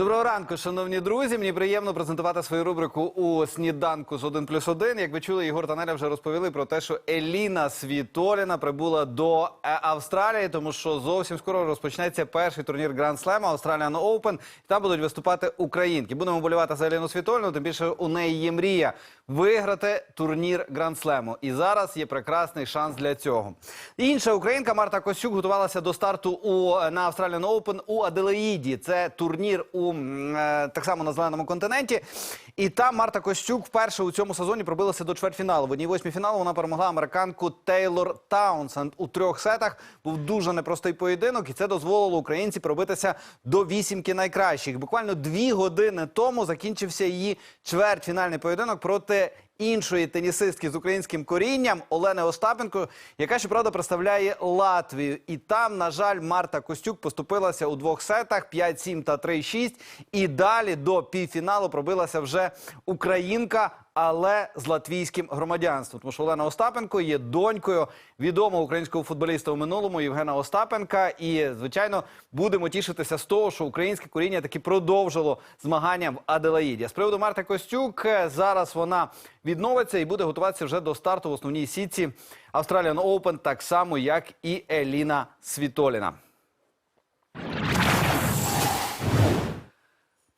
Доброго ранку, шановні друзі. Мені приємно презентувати свою рубрику у сніданку з 1 плюс 1. Як ви чули, Ігор та Неля вже розповіли про те, що Еліна Світоліна прибула до е, Австралії, тому що зовсім скоро розпочнеться перший турнір Grand Slam Australian Open. Там будуть виступати українки. Будемо болювати за Еліну Світоліну. Тим більше у неї є мрія виграти турнір Grand Slam. І зараз є прекрасний шанс для цього. Інша українка Марта Костюк готувалася до старту у на Australian Open у Аделаїді. Це турнір у е, так само на зеленому континенті. І там Марта Костюк вперше у цьому сезоні пробилася до чвертьфіналу. В одній восьмій фіналу вона перемогла американку Тейлор Таунсенд у трьох сетах. Був дуже непростий поєдинок, і це дозволило українці пробитися до вісімки найкращих. Буквально дві години тому закінчився її чвертьфінальний поєдинок проти іншої тенісистки з українським корінням Олени Остапенко, яка щоправда представляє Латвію. І там, на жаль, Марта Костюк поступилася у двох сетах 5-7 та 3-6. І далі до півфіналу пробилася вже українка. Але з латвійським громадянством, тому що Олена Остапенко є донькою відомого українського футболіста у минулому Євгена Остапенка. І звичайно будемо тішитися з того, що українське коріння таки продовжило змагання в Аделаїді. А З приводу Марти Костюк е, зараз вона відновиться і буде готуватися вже до старту в основній сітці Australian Open, так само як і Еліна Світоліна.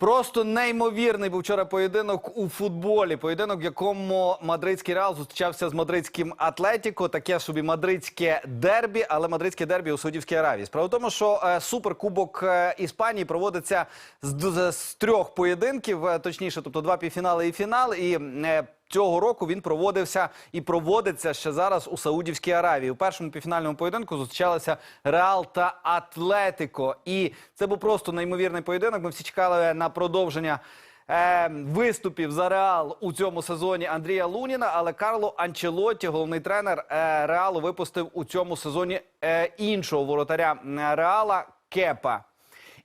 Просто неймовірний був вчора поєдинок у футболі. Поєдинок, в якому мадридський реал зустрічався з мадридським Атлетіко. Таке собі мадридське дербі, але мадридське дербі у Саудівській Аравії. Справа в тому, що е, суперкубок е, Іспанії проводиться з, з, з трьох поєдинків, е, точніше, тобто два півфінали і фінал. І е, Цього року він проводився і проводиться ще зараз у Саудівській Аравії. У першому півфінальному поєдинку зустрічалися Реал та Атлетико. І це був просто неймовірний поєдинок. Ми всі чекали на продовження. е, Виступів за Реал у цьому сезоні Андрія Луніна, але Карло Анчелотті, головний тренер е, Реалу, випустив у цьому сезоні е, іншого воротаря е, Реала Кепа.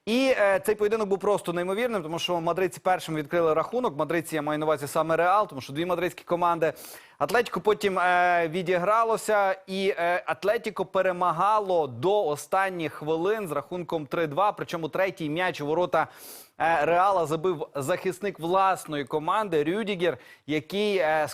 І е, цей поєдинок був просто неймовірним, тому що мадридці першими відкрили рахунок. Мадридці я маю на увазі саме Реал, тому що дві мадридські команди. Атлетіко потім е, відігралося, і е, Атлетіко перемагало до останніх хвилин з рахунком 3-2. Причому третій м'яч у ворота е, Реала забив захисник власної команди Рюдігер, який е,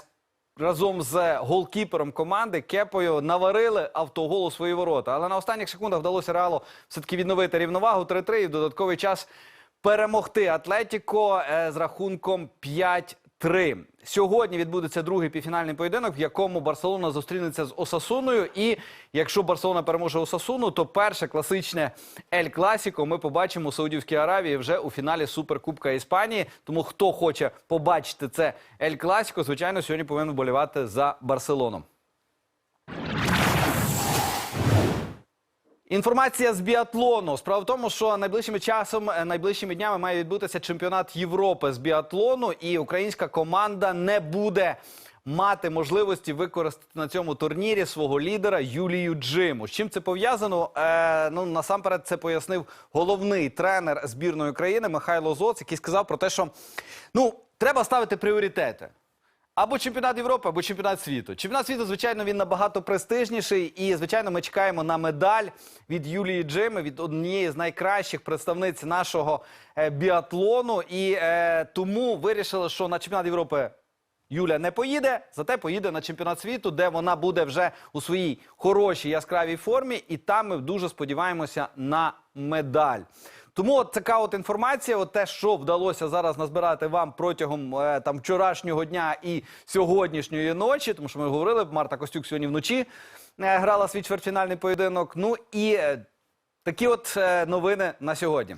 разом з голкіпером команди Кепою наварили автогол у свої ворота. Але на останніх секундах вдалося Реалу все-таки відновити рівновагу 3-3 і в додатковий час перемогти Атлетіко е, з рахунком 5-3. Сьогодні відбудеться другий півфінальний поєдинок, в якому Барселона зустрінеться з Осасуною. І якщо Барселона переможе Осасуну, то перше класичне Ель Класіко ми побачимо у Саудівській Аравії вже у фіналі Суперкубка Іспанії. Тому хто хоче побачити це Ель Класіко, звичайно, сьогодні повинен вболівати за Барселону. Інформація з біатлону. Справа в тому, що найближчим часом, е, найближчими днями має відбутися чемпіонат Європи з біатлону, і українська команда не буде мати можливості використати на цьому турнірі свого лідера Юлію Джиму. З чим це пов'язано? Е, ну насамперед це пояснив головний тренер збірної країни Михайло Зоц, який сказав про те, що ну треба ставити пріоритети. Або чемпіонат Європи, або чемпіонат світу. Чемпіонат світу, звичайно, він набагато престижніший. І, звичайно, ми чекаємо на медаль від Юлії Джими, від однієї з найкращих представниць нашого е, біатлону. І е, тому вирішили, що на чемпіонат Європи Юля не поїде, зате поїде на чемпіонат світу, де вона буде вже у своїй хорошій яскравій формі, і там ми дуже сподіваємося на медаль. Тому от така от інформація, от те, що вдалося зараз назбирати вам протягом е, там вчорашнього дня і сьогоднішньої ночі, тому що ми говорили, Марта Костюк сьогодні вночі е, грала свій чвертьфінальний поєдинок. Ну і е, такі от е, новини на сьогодні.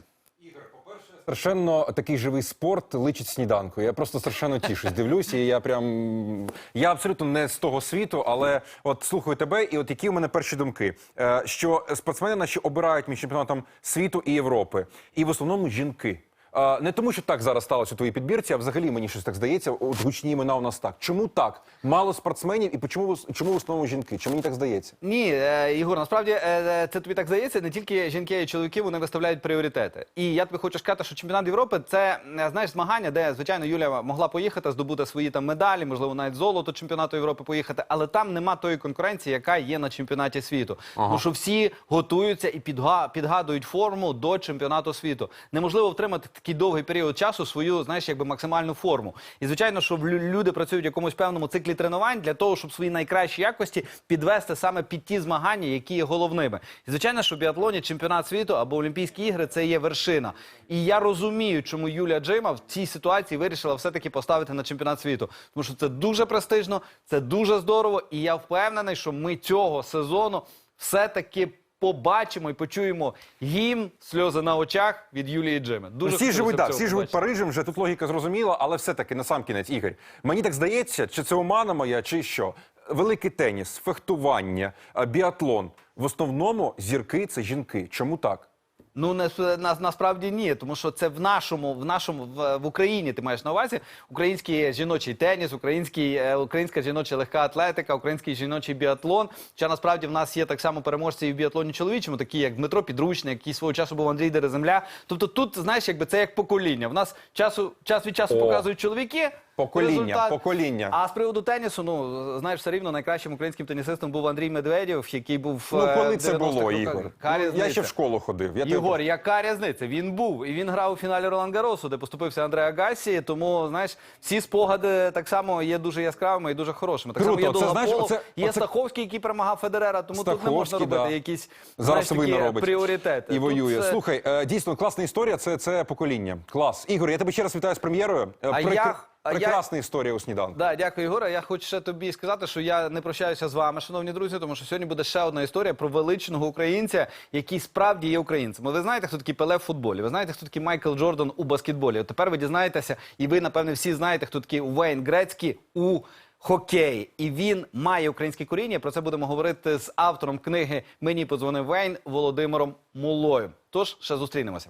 Страшенно такий живий спорт личить сніданку. Я просто страшенно тішусь. Дивлюся, і я прям я абсолютно не з того світу, але от слухаю тебе, і от які у мене перші думки, Е, що спортсмени наші обирають між чемпіонатом світу і Європи, і в основному жінки. Е, Не тому, що так зараз сталося у твоїй підбірці, а взагалі мені щось так здається. От гучні імена у нас так. Чому так? Мало спортсменів, і чому в- чому в основному жінки? Чому мені так здається? Ні, е, Ігор, насправді е, е, це тобі так здається. Не тільки жінки і чоловіки вони виставляють пріоритети. І я тобі хочу сказати, що чемпіонат Європи це е, знаєш змагання, де звичайно Юлія могла поїхати, здобути свої там медалі, можливо, навіть золото чемпіонату Європи поїхати, але там нема тої конкуренції, яка є на чемпіонаті світу. Тому що всі готуються і підга- підгадують форму до чемпіонату світу. Неможливо втримати такий довгий період часу свою, знаєш, якби максимальну форму. І звичайно, що лю- люди працюють в якомусь певному циклі тренувань для того, щоб свої найкращі якості підвести саме під ті змагання, які є головними. І звичайно, що в біатлоні чемпіонат світу або Олімпійські ігри це є вершина. І я розумію, чому Юлія Джима в цій ситуації вирішила все-таки поставити на чемпіонат світу. Тому що це дуже престижно, це дуже здорово. І я впевнений, що ми цього сезону все-таки. Побачимо і почуємо гімн сльози на очах від Юлії Джеми. Дуже всі живуть, да, всі живуть. Парижем, вже тут логіка зрозуміла, але все-таки на сам кінець, Ігор, мені так здається, чи це омана моя, чи що? Великий теніс, фехтування, біатлон. В основному зірки це жінки. Чому так? Ну не на, насправді ні, тому що це в нашому, в нашому в, в Україні. Ти маєш на увазі український жіночий теніс, український е, українська жіноча легка атлетика, український жіночий біатлон. Хоча насправді в нас є так само переможці і в біатлоні чоловічому, такі як Дмитро Підручник, який свого часу був Андрій Дереземля. Тобто тут знаєш, якби це як покоління. В нас часу час від часу О. показують чоловіки. Покоління, результат. покоління. А з приводу тенісу, ну знаєш, все рівно найкращим українським тенісистом був Андрій Медведєв, який був Ну, е, коли це було. Ігор? Ну, я ще в школу ходив. Я Ігор, тебе- яка різниця? Він був і він грав у фіналі Ролан Гаросу, де поступився Андреа Гасі. Тому знаєш, всі спогади так само є дуже яскравими і дуже хорошими. Так Круто. само є Це, знаєш, оце- є оце- Стаховський, який перемагав Федерера. Тому тут не можна робити да. якісь Зараз знаєш, такі робить. пріоритети. І воює. це- Слухай, е, дійсно класна історія. Це, це покоління. Клас. Ігор, я тебе ще раз вітаю з прем'єрою. Е, А я- а я- Прекрасна історія у сніданку. Да, дякую, Ігоре. Я хочу ще тобі сказати, що я не прощаюся з вами, шановні друзі, тому що сьогодні буде ще одна історія про величного українця, який справді є українцем. Ви знаєте, хто такий Пеле в футболі? Ви знаєте, хто такий Майкл Джордан у баскетболі? От тепер ви дізнаєтеся, і ви, напевне, всі знаєте, хто такий Уейн Грецький у хокеї. І він має українське коріння. Про це будемо говорити з автором книги Мені подзвонив Вейн Володимиром Мулою. Тож ще зустрінемося.